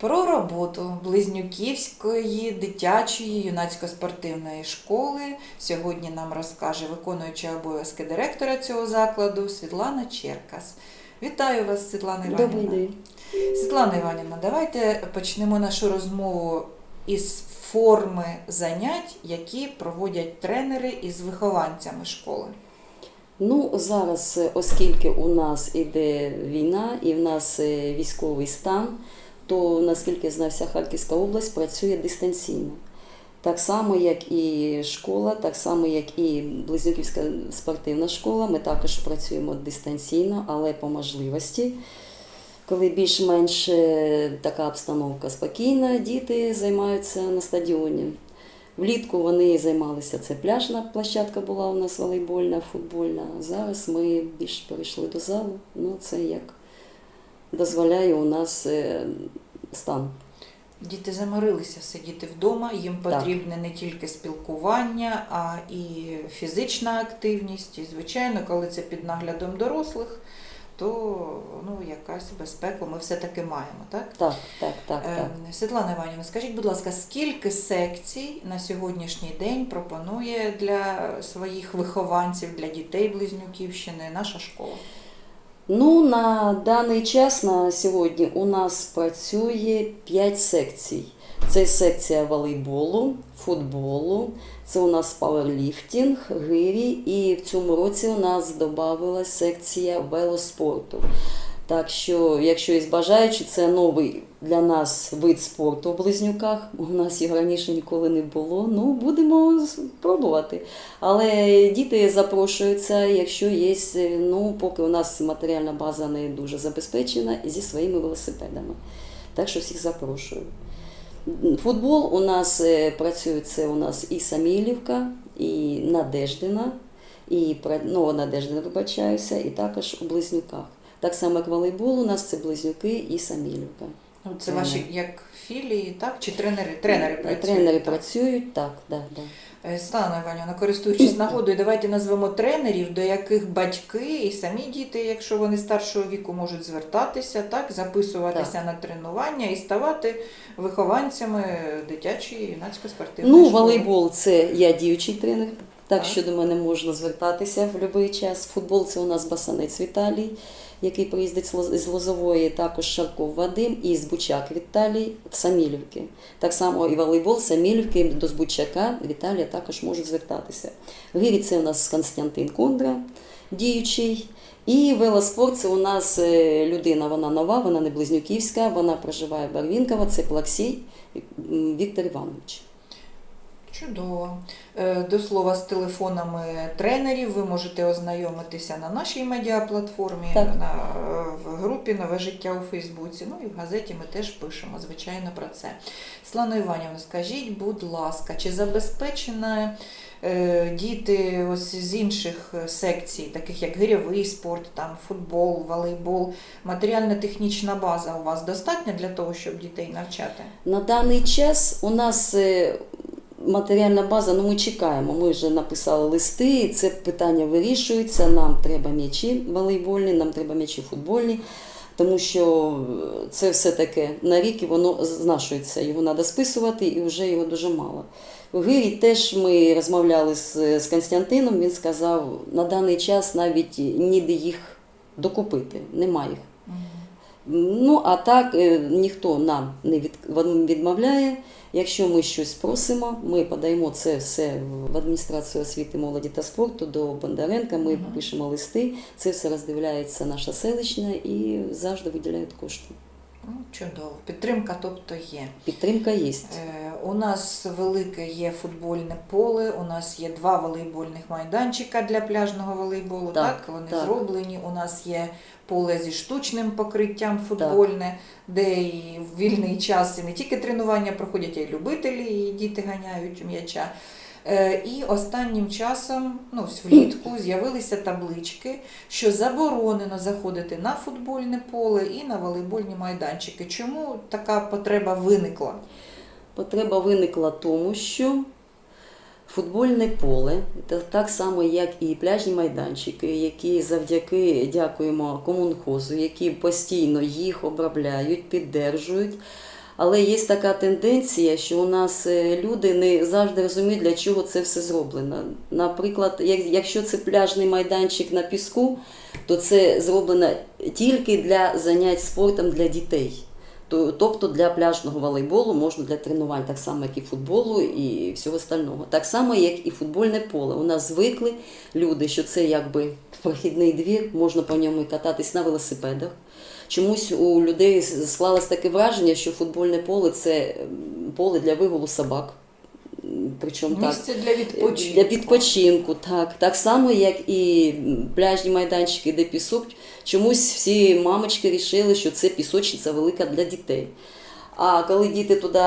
Про роботу Близнюківської дитячої юнацько-спортивної школи сьогодні нам розкаже виконуюча обов'язки директора цього закладу Світлана Черкас. Вітаю вас, Світлана Іванівна. Добрий день. Світлана Іванівна, давайте почнемо нашу розмову із форми занять, які проводять тренери із вихованцями школи. Ну зараз, оскільки у нас іде війна і в нас е, військовий стан, то наскільки знаю, вся Харківська область працює дистанційно. Так само, як і школа, так само, як і Близнюківська спортивна школа. Ми також працюємо дистанційно, але по можливості. Коли більш-менш е, така обстановка спокійна, діти займаються на стадіоні. Влітку вони займалися, це пляжна площадка була у нас волейбольна, футбольна. Зараз ми більш перейшли до залу. Ну, це як дозволяє у нас е, стан. Діти заморилися сидіти вдома, їм Так. потрібне не тільки спілкування, а і фізична активність. І, звичайно, коли це під наглядом дорослих, то ну, якась безпеку ми все-таки маємо, так? Так, так, так, Е, так. Світлана Іванівна, скажіть, будь ласка, скільки секцій на сьогоднішній день пропонує для своїх вихованців, для дітей Близнюківщини наша школа? Ну, на даний час на сьогодні у нас працює 5 секцій. Це секція волейболу, футболу, це у нас пауерліфтинг, гирі, і в цьому році у нас додавалася секція велоспорту. Так що, якщо є бажаючі, це новий для нас вид спорту в близнюках. У нас його раніше ніколи не було. Ну, будемо пробувати. Але діти запрошуються, якщо є, ну, поки у нас матеріальна база не дуже забезпечена, зі своїми велосипедами. Так що всіх запрошую. Футбол у нас е, працює це у нас і Самілівка, і Надеждина, і ну, Надеждина, вибачаюся, і також у Близнюках. Так само, як волейбол, у нас це Близнюки і Самілівка. Ну, це Тренери. ваші як філії, так? Чи тренери? Тренери працюють? Тренери так? працюють, так, так, так. Е, Іванівна, користуючись нагодою, давайте назвемо тренерів, до яких батьки і самі діти, якщо вони старшого віку, можуть звертатися, так, записуватися на тренування і ставати вихованцями дитячої юнацької спортивної Ну, школи. волейбол це я діючий тренер, так Так. що до мене можна звертатися в будь-який час. Футбол це у нас Басанець Віталій, який приїздить з Лозової, також Шарков Вадим і з Бучак Віталій в Самілівки. Так само і волейбол Самілівки до Збучака Віталія також можуть звертатися. Гирі це у нас Константин Кондра, діючий. І велоспорт це у нас е, людина, вона нова, вона не близнюківська, вона проживає в Барвінково, це Плаксій Віктор Іванович. Чудово. Е, До слова, з телефонами тренерів ви можете ознайомитися на нашій медіаплатформі, Так. на, в групі Нове життя у Фейсбуці. Ну і в газеті ми теж пишемо, звичайно, про це. Слана Іванівна, скажіть, будь ласка, чи забезпечена е, діти ось з інших е, секцій, таких як гирьовий спорт, там, футбол, волейбол, матеріально-технічна база у вас достатня для того, щоб дітей навчати? На даний час у нас е, матеріальна база, ну ми чекаємо. Ми вже написали листи, і це питання вирішується. Нам треба м'ячі волейбольні, нам треба м'ячі футбольні, тому що е, це все таке на рік і воно знашується. Його треба списувати, і вже його дуже мало. У Гирі теж ми розмовляли з, з Константином. Він сказав, на даний час навіть ніде їх докупити, немає їх. Ну, а так е, ніхто нам не від, відмовляє. Якщо ми щось просимо, ми подаємо це все в адміністрацію освіти, молоді та спорту до Бондаренка. Ми пишемо листи, це все роздивляється наша селищна і завжди виділяють кошти. Ну, Чудово. Підтримка, тобто є. Підтримка є. Е, У нас велике є футбольне поле, у нас є два волейбольних майданчика для пляжного волейболу. Так, Так, вони так. зроблені. У нас є поле зі штучним покриттям футбольне, де і в вільний час і не тільки тренування проходять, а й любителі, і діти ганяють м'яча. Е, І останнім часом, ну влітку, з'явилися таблички, що заборонено заходити на футбольне поле і на волейбольні майданчики. Чому така потреба виникла? Потреба виникла тому, що футбольне поле, та так само, як і пляжні майданчики, які завдяки дякуємо комунхозу, які постійно їх обробляють, піддержують. Але є така тенденція, що у нас е, люди не завжди розуміють, для чого це все зроблено. Наприклад, якщо це пляжний майданчик на піску, то це зроблено тільки для занять спортом для дітей. Тобто для пляжного волейболу можна для тренувань, так само, як і футболу і всього остального. Так само, як і футбольне поле. У нас звикли люди, що це якби прохідний двір, можна по ньому кататись на велосипедах. Чомусь у людей склалось таке враження, що футбольне поле це поле для вигулу собак. Причому так. Місце для відпочинку. Для відпочинку, так. Так само, як і пляжні майданчики, де пісок. Чомусь всі мамочки вирішили, що це пісочниця велика для дітей. А коли діти туди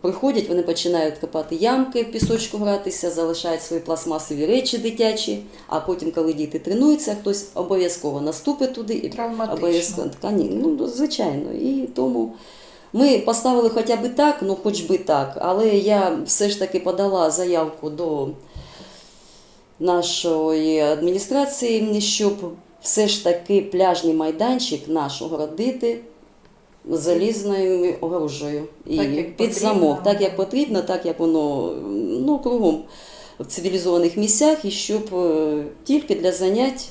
приходять, вони починають копати ямки, в пісочку гратися, залишають свої пластмасові речі дитячі. А потім, коли діти тренуються, хтось обов'язково наступить туди і обов'язково. Та ну звичайно. І тому ми поставили хоча б так, ну хоч би так. Але я все ж таки подала заявку до нашої адміністрації, щоб все ж таки пляжний майданчик наш огородити залізною огорожею і Так, як під потрібно. замок, так як потрібно, так як воно ну, кругом в цивілізованих місцях, і щоб е, тільки для занять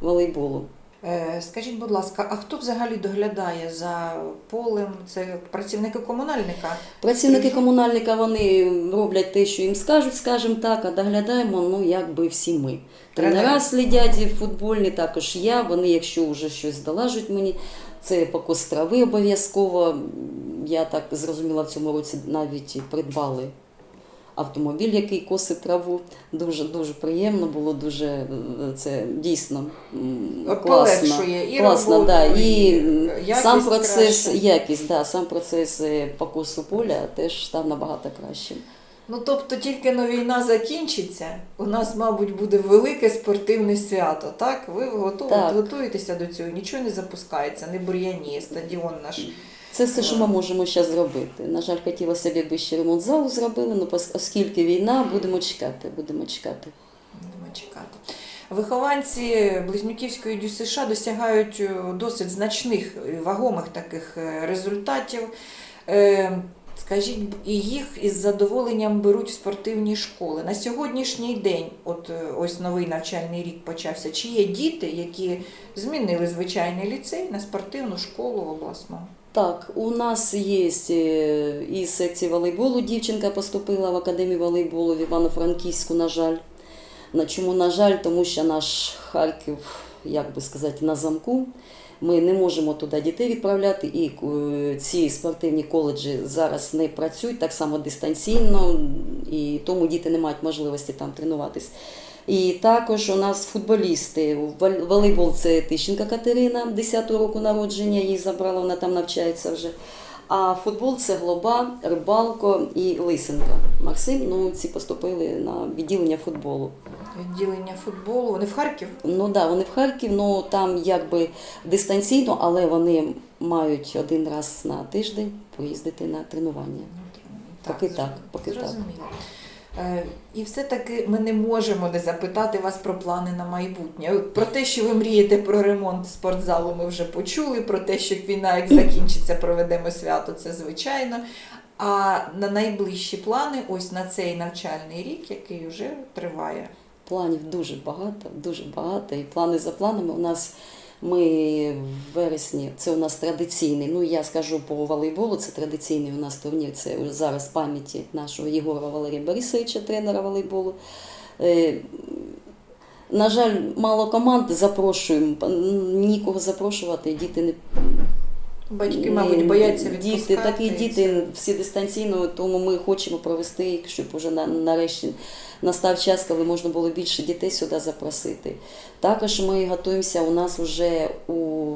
волейболу. Е, Скажіть, будь ласка, а хто взагалі доглядає за полем? Це працівники комунальника? Працівники комунальника вони роблять те, що їм скажуть, скажімо так, а доглядаємо ну якби всі ми. Тренера слідять футбольні, також я. Вони, якщо вже щось долажуть мені, це покос трави обов'язково. Я так зрозуміла, в цьому році навіть придбали автомобіль, який косить траву. Дуже дуже приємно було, дуже е, це дійсно класно. І Класно, роботу, да. І і сам процес, краще. якість, да, сам процес е, покосу поля теж став набагато кращим. Ну тобто тільки но війна закінчиться, у нас, мабуть, буде велике спортивне свято. Так, ви готові, Так. готуєтеся до цього, нічого не запускається, не бур'яні, стадіон наш. Це все, що ми можемо зараз зробити. На жаль, хотілося б, якби ще ремонт залу зробили, але оскільки війна, будемо чекати, будемо чекати. Будемо чекати. Вихованці Близнюківської ДЮСШ досягають е, досить значних вагомих таких е, результатів. Е, Скажіть, і їх із задоволенням беруть в спортивні школи. На сьогоднішній день, от е, ось новий навчальний рік почався. Чи є діти, які змінили звичайний ліцей на спортивну школу обласну? Так, у нас є е, і секції волейболу. Дівчинка поступила в академію волейболу в Івано-Франківську, на жаль. На чому, на жаль, тому що наш Харків, як би сказати, на замку. Ми не можемо туди дітей відправляти, і е, ці спортивні коледжі зараз не працюють так само дистанційно, і тому діти не мають можливості там тренуватись. І також у нас футболісти. Вол- Волейбол це Тищенка Катерина, 10-го року народження, її забрала, вона там навчається вже. А футбол це Глоба, Рибалко і Лисенка. Максим, ну ці поступили на відділення футболу. Відділення футболу. Вони в Харків? Ну да, вони в Харків, ну там якби дистанційно, але вони мають один раз на тиждень поїздити на тренування. Поки так, поки так. зрозуміло. Е, І все-таки ми не можемо не запитати вас про плани на майбутнє. Про те, що ви мрієте про ремонт спортзалу, ми вже почули. Про те, що війна як закінчиться, проведемо свято, це звичайно. А на найближчі плани, ось на цей навчальний рік, який вже триває. Планів дуже багато, дуже багато. І плани за планами. У нас ми в вересні, це у нас традиційний. Ну я скажу по волейболу, це традиційний у нас турнір. Це зараз пам'яті нашого Єгора Валерія Борисовича, тренера волейболу. Е, На жаль, мало команд запрошуємо, нікого запрошувати, діти не Батьки, мабуть, бояться відпускати. Діти, такі діти всі дистанційно, тому ми хочемо провести їх, щоб уже на, нарешті настав час, коли можна було більше дітей сюди запросити. Також ми готуємося, у нас вже у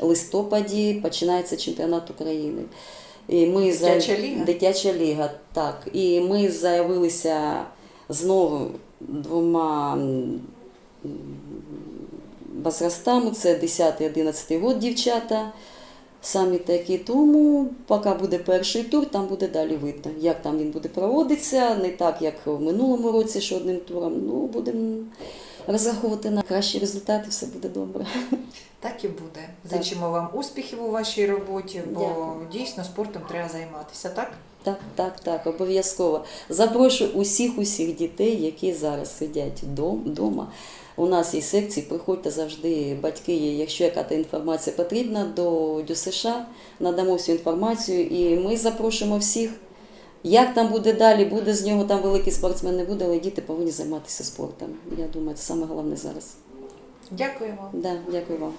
листопаді починається чемпіонат України. І ми Дитяча за- ліга? Дитяча ліга, так. І ми заявилися знову двома возрастами, це 10-11 год дівчата. Самі такі, тому поки буде перший тур, там буде далі видно, як там він буде проводитися. Не так, як в минулому році, що одним туром. Ну, будемо розраховувати на кращі результати, все буде добре. Так і буде. Зичимо вам успіхів у вашій роботі, бо Дякую. дійсно спортом треба займатися, так? Так, так, так, обов'язково. Запрошую усіх усіх дітей, які зараз сидять вдома. У нас є секції, приходьте завжди, батьки. Якщо яка інформація потрібна, до ДЮСШ надамо всю інформацію і ми запрошуємо всіх. Як там буде далі, буде з нього там великий спортсмен, не буде, але діти повинні займатися спортом. Я думаю, це саме головне зараз. вам. Да, дякую вам.